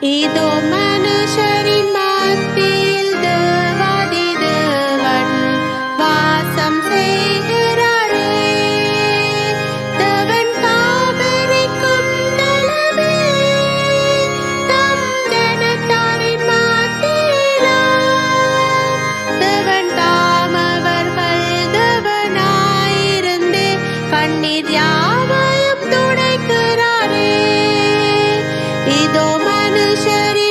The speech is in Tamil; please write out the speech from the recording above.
இதோ மனுஷரின் மத்தியில் தேவாதி தேவன் வாசம் செய்கிறாரே. தேவன் காவிரிக்கும் நிலமே தம் ஜனத்தாரின் we